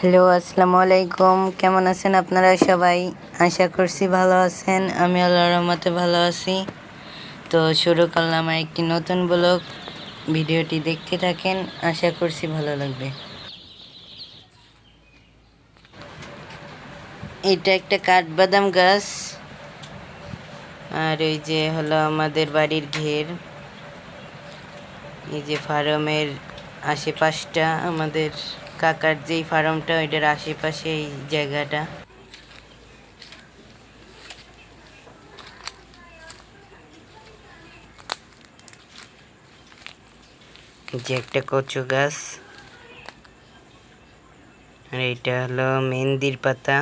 Hello, আসসালামু আলাইকুম। কেমন আছেন আপনারা সবাই? আশা করছি ভালো আছেন। আমি আল্লাহর রহমতে ভালো আছি। তো শুরু করলাম একটি নতুন ব্লগ। ভিডিওটি দেখতে থাকেন, আশা করছি ভালো লাগবে। এটা একটা কাঠবাদাম গাছ। আর এই যে হলো আমাদের বাড়ির ঘের। এই যে ফার্মের আশেপাশটা আমাদের কাকার যেই ফার্মটা, ওইটার আশেপাশে এই জায়গাটা। যে একটা কচু গাছ। আর এইটা হলো মেহেন্দির পাতা।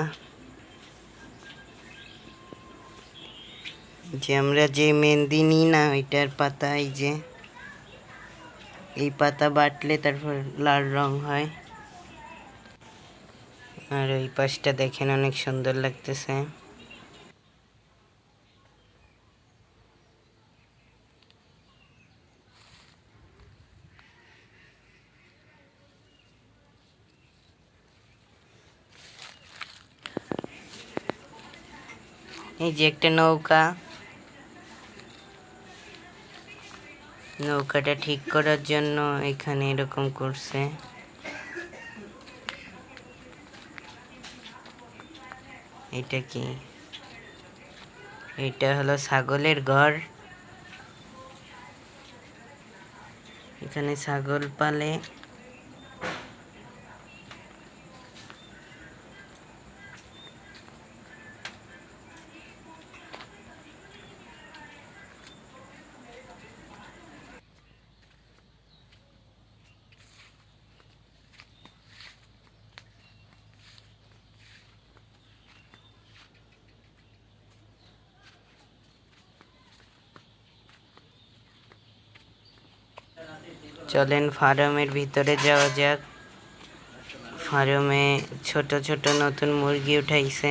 যে আমরা যে মেহেন্দি নিই না, ওইটার পাতা, এই যে। এই পাতা বাটলে তারপর লাল রং হয়। আর ওই পাশটা দেখেন অনেক সুন্দর লাগতেছে। এই যে একটা নৌকা। নৌকাটা ঠিক করার জন্য এখানে এরকম করছে। এটা কি? এটা হলো ছাগলের ঘর। এখানে ছাগল পালে চলেন ফার্মের ভিতরে যাওয়া যাক। ফার্মে ছোট ছোট নতুন মুরগি উঠাইছে।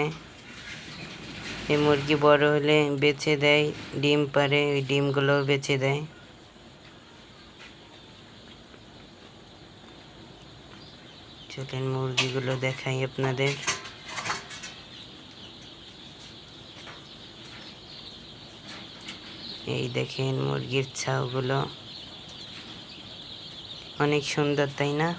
এই মুরগি বড় হলে বেচে দেয়, ডিম পারে, ওই ডিমগুলোও বেচে দেয়। চলেন মুরগিগুলো দেখাই আপনাদের। এই দেখেন মুরগির ছাউগুলো। অনেক সুন্দর তাই না?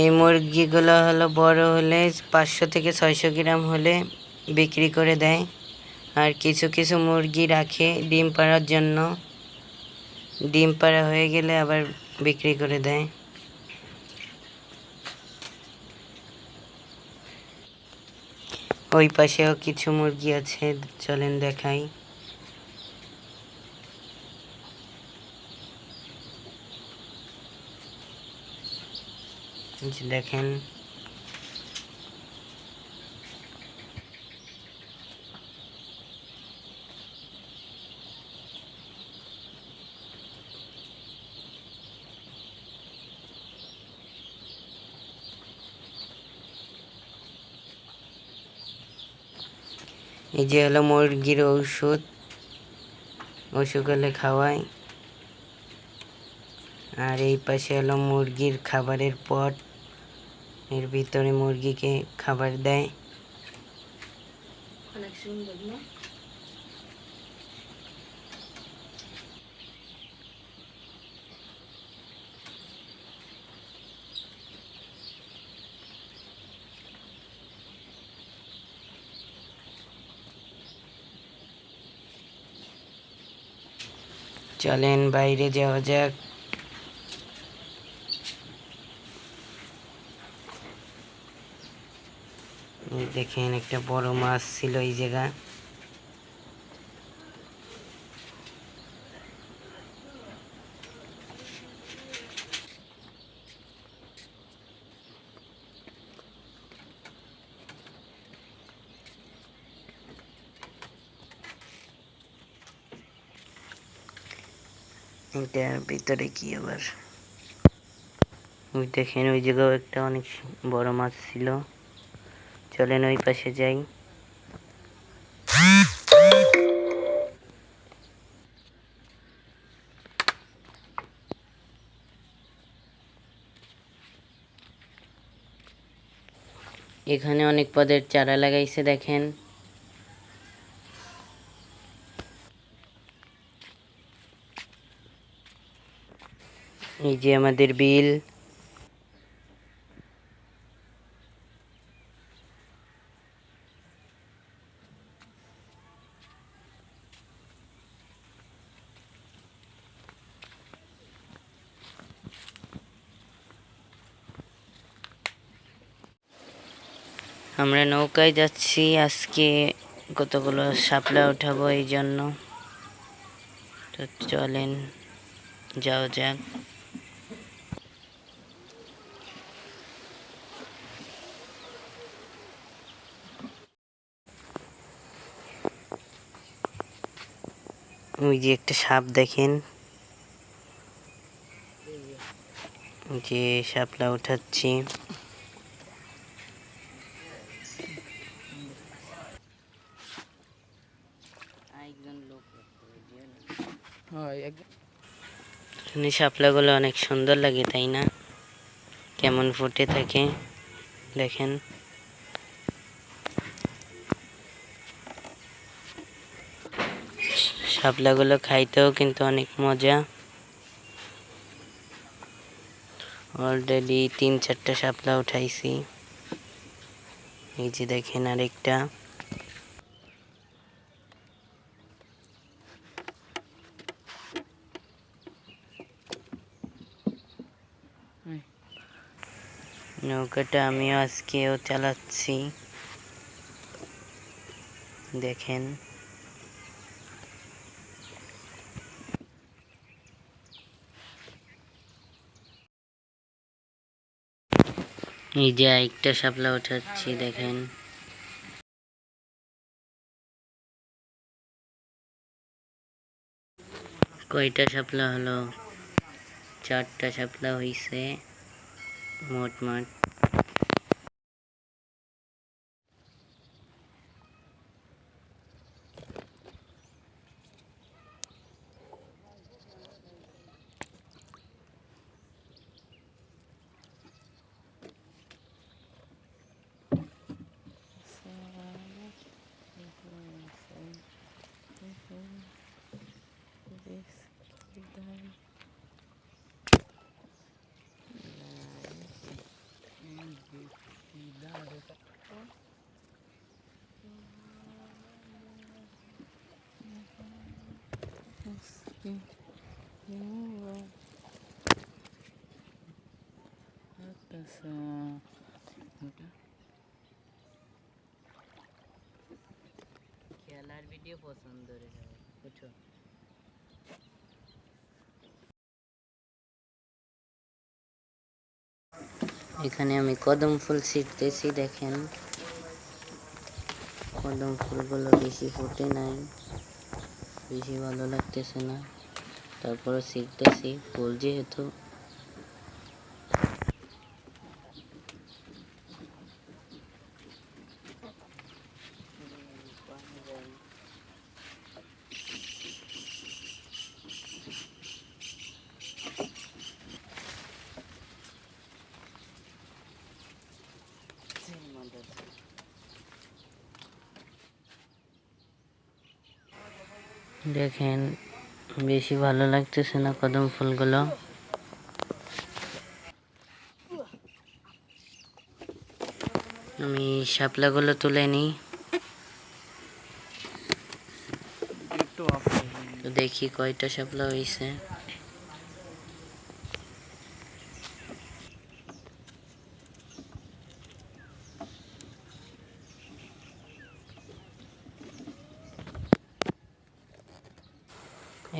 এই মুরগিগুলো হলো বড় হলে পাঁচশো থেকে ছয়শো গ্রাম হলে বিক্রি করে দেয়। আর কিছু কিছু মুরগি রাখে ডিম পাড়ার জন্য। ডিম পাড়া হয়ে গেলে আবার বিক্রি করে দেয়। ওই পাশেও কিছু মুরগি আছে, চলেন দেখাই। দেখেন। এই যে হলো মুরগির ঔষধ। অসুখ হলে খাওয়াই। আর এই পাশে হলো মুরগির খাবারের পট। এর ভিতরে মুরগিকে খাবার দেয়। অনেক সুন্দর না? চলেন বাইরে যাওয়া যাক। দেখেন, একটা বড় মাছ ছিল এই জায়গা এটার ভিতরে কি আবার? ওই দেখেন, ওই জায়গাও একটা অনেক বড় মাছ ছিল। চলেন ওই পাশে যাই। এখানে অনেক পদের চারা লাগাইছে দেখেন। এই যে আমাদের বিল। আমরা নৌকায় যাচ্ছি। আজকে কতগুলো শাপলা উঠাবো এই জন্য। তো চলেন যাও যাক। ওই যে একটা সাপ দেখেন। যে শাপলা উঠাচ্ছি। এখানে শাপলাগুলো অনেক সুন্দর লাগে, তাই না? কেমন ফুটে থাকে, দেখেন। শাপলাগুলো খাইতেও কিন্তু অনেক মজা। অলরেডি তিন চারটা শাপলা উঠাইছি। এই যে দেখেন আরেকটা। নৌকাটা আমিও আজকেও চালাচ্ছি। দেখেন। এই যে একটা শাপলা উঠাচ্ছি দেখেন। কয়টা শাপলা হলো? চারটা শাপলা হইছে। মোট মাঠ খেলার ভিডিও পছন্দ রে বুঝছ এখানে আমি কদম ফুল ছিটতেছি, দেখেন। কদম ফুলগুলো বেশি ফোটে নাই। বেশি ভালো লাগতেছে না। তারপরে শিখতেছি ফুল যেহেতু দেখেন বেশি ভালো লাগতেছে না কদম ফুলগুলো। আমি শাপলাগুলো তুলে নিই। তো দেখি কয়টা শাপলা হয়েছে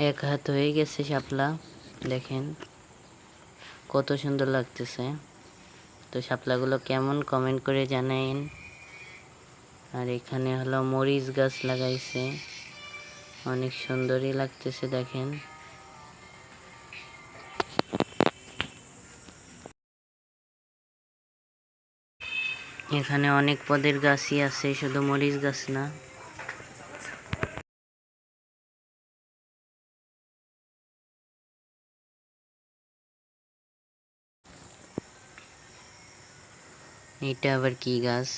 এক হাত হয়ে গেছে শাপলা, দেখেন কত সুন্দর লাগতেছে। তো শাপলাগুলো কেমন কমেন্ট করে জানাইন। আর এখানে হলো মরিচ গাছ লাগাইছে, অনেক সুন্দরই লাগতেছে, দেখেন। এখানে অনেক পদের গাছই আছে, শুধু মরিচ গাছ না। এটা আবার কি গাছ?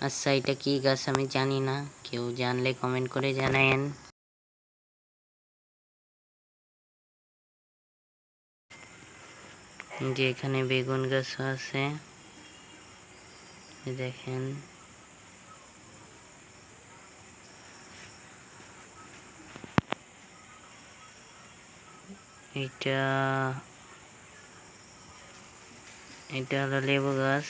আচ্ছা এটা কি গাছ আমি জানি না। কেউ জানলে কমেন্ট করে জানায়েন। যে এখানে বেগুন গাছ আছে। দেখেন। এটা এটা হলো লেবু গাছ।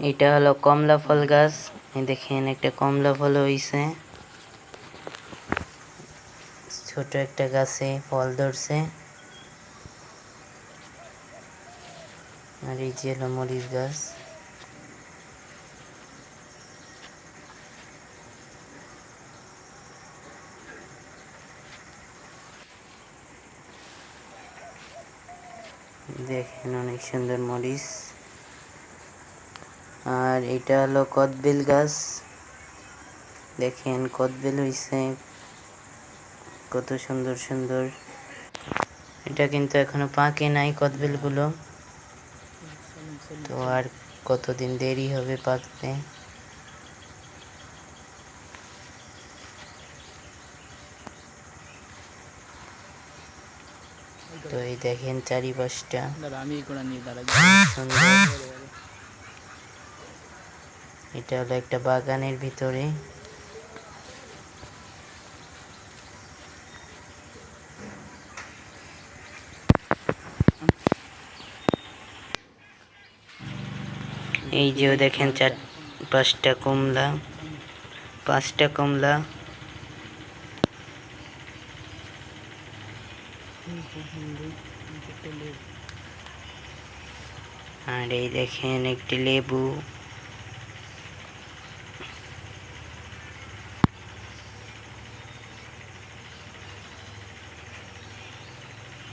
এটা হলো কমলা ফল গাছ। দেখেন একটা কমলা ফল হইছে। ছোট একটা গাছে ফল ধরছে। আর এই যে হলো মরিচ গাছ। দেখেন অনেক সুন্দর মরিচ। আর এটা হলো কদবেল গাছ। দেখেন কদবেল হইছে। কত সুন্দর সুন্দর। এটা কিন্তু এখনও পাকে নাই কদবেলগুলো। আর কতদিন দেরি হবে পাকতে তো এই দেখেন চারিপাশটা। সুন্দর। এটা হলো একটা বাগানের ভিতরে। এই যে দেখেন চার, পাঁচটা কমলা পাঁচটা কমলা। আর এই দেখেন একটি লেবু।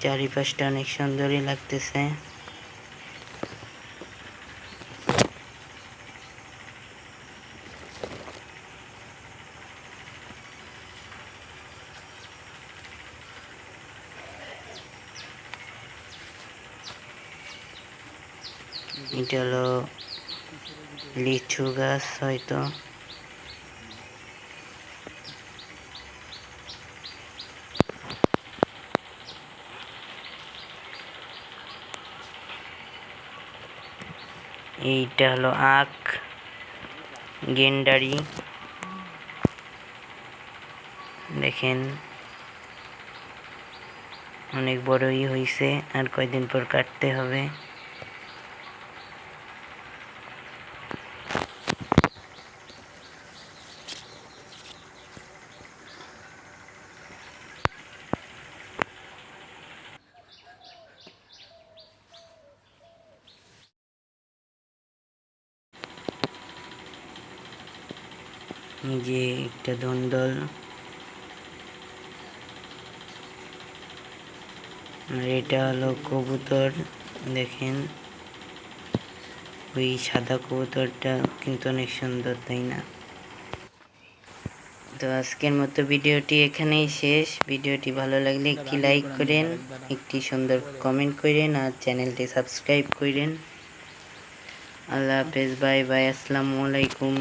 চারিপাশটা অনেক সুন্দরই লাগতেছে। এটা হলো লিচু গাছ হয়তো। এইটা হলো আখ, গেন্ডারি। দেখেন, অনেক বড়ই হয়েছে আর কয়দিন পর কাটতে হবে এই যে একটা আর এটা হলো কবুতর, দেখেন। ওই সাদা কবুতরটা কিন্তু অনেক সুন্দর, তাই না? তো আজকের মতো ভিডিওটি এখানেই শেষ। ভিডিওটি ভালো লাগলে একটি লাইক করেন, একটি সুন্দর কমেন্ট করেন, আর চ্যানেলটি সাবস্ক্রাইব করেন। আল্লাহ হাফেজ বাই বাই আসসালামু আলাইকুম।